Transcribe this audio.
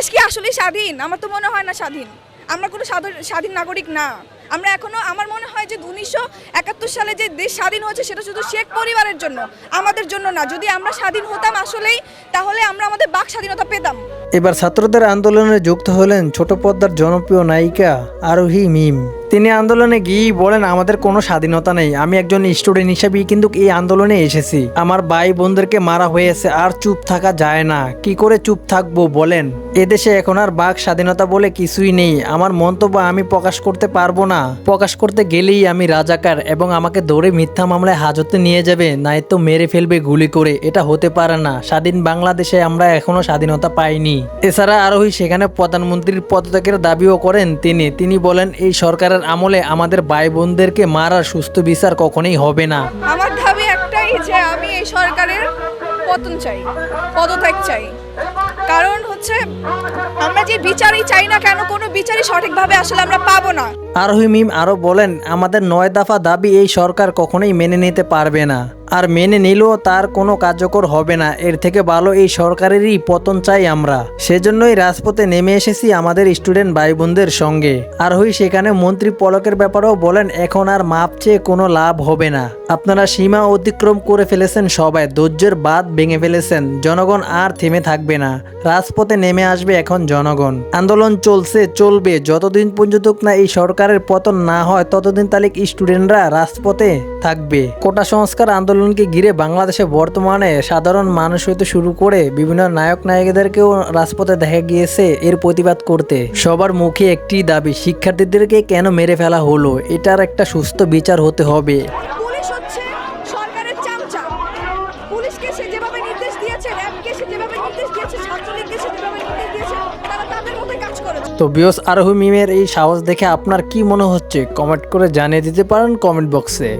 দেশ কি আসলে স্বাধীন? আমার তো মনে হয় না স্বাধীন। আমরা কোনো স্বাধীন- নাগরিক না। আমরা এখনও, আমার মনে হয় যে উনিশশো একাত্তর সালে যে দেশ স্বাধীন হয়েছে সেটা শুধু শেখ পরিবারের জন্য, আমাদের জন্য না। যদি আমরা স্বাধীন হতাম আসলেই, তাহলে আমরা আমাদের বাক স্বাধীনতা পেতাম। এবার ছাত্রদের আন্দোলনে যুক্ত হলেন ছোট পদ্মার জনপ্রিয় নায়িকা আরোহী মিম। তিনি আন্দোলনে গিয়েই বলেন, আমাদের কোনো স্বাধীনতা নেই। আমি একজন স্টুডেন্ট হিসেবেই কিন্তু এই আন্দোলনে এসেছি। আমার ভাই বোনদেরকে মারা হয়েছে, আর চুপ থাকা যায় না। কি করে চুপ থাকব, বলেন? এদেশে এখন আর বাক স্বাধীনতা বলে কিছুই নেই। আমার মন্তব্য আমি প্রকাশ করতে পারব না। প্রকাশ করতে গেলেই আমি রাজাকার এবং আমাকে ধরে মিথ্যা মামলায় হাজতে নিয়ে যাবে নয়তো মেরে ফেলবে গুলি করে। এটা হতে পারে না। স্বাধীন বাংলাদেশে আমরা এখনও স্বাধীনতা পাইনি। এছাড়া আরোহী সেখানে প্রধানমন্ত্রীর পদত্যাগের দাবিও করেন তিনি। তিনি বলেন, এই সরকারের আমলে আমাদের ভাই বোনদেরকে মারার সুস্থ বিচার কখনোই হবে না। আমার দাবি একটাই যে আমি এই সরকারের পতন চাই, পদত্যাগ চাই। কারণ হচ্ছে আমরা যে বিচারই চাই না কেন, কোনো বিচারই সঠিকভাবে আসলে আমরা পাবো না। আরোহী মিম আরও বলেন, আমাদের নয় দফা দাবি এই সরকার কখনোই মেনে নিতে পারবে না। আর মেনে নিলেও তার কোনো কার্যকর হবে না। এর থেকে ভালো এই সরকারেরই পতন চাই আমরা। সেজন্যই রাজপথে নেমে এসেছি আমাদের স্টুডেন্ট ভাই বোনদের সঙ্গে। আরোহী সেখানে মন্ত্রী পলকের ব্যাপারেও বলেন, এখন আর মাপ চেয়ে কোনো লাভ হবে না। আপনারা সীমা অতিক্রম করে ফেলেছেন সবাই। ধৈর্যের বাদ ভেঙে ফেলেছেন। জনগণ আর থেমে থাকবে না। রাজপথে নেমে আসবে এখন জনগণ। আন্দোলন চলছে, চলবে। যতদিন পর্যন্ত না এই সরকারের পতন না হয়, ততদিন তালিক স্টুডেন্টরা রাজপথে থাকবে? কোটা সংস্কার আন্দোলনকে ঘিরে বাংলাদেশে বর্তমানে সাধারণ মানুষ হইতে শুরু করে বিভিন্ন নায়ক নায়িকাদেরকেও রাজপথে দেখা গিয়েছে এর প্রতিবাদ করতে। সবার মুখে একটি দাবি, শিক্ষার্থীদেরকে কেন মেরে ফেলা হলো? এটার একটা সুস্থ বিচার হতে হবে। পুলিশ হচ্ছে সরকারের চামচা। পুলিশকে সে যেভাবে নির্দেশ তো বিয়স আরহু মিমের এই সাহস দেখে আপনার কি মনে হচ্ছে? কমেন্ট করে জানিয়ে দিতে পারেন কমেন্ট বক্সে।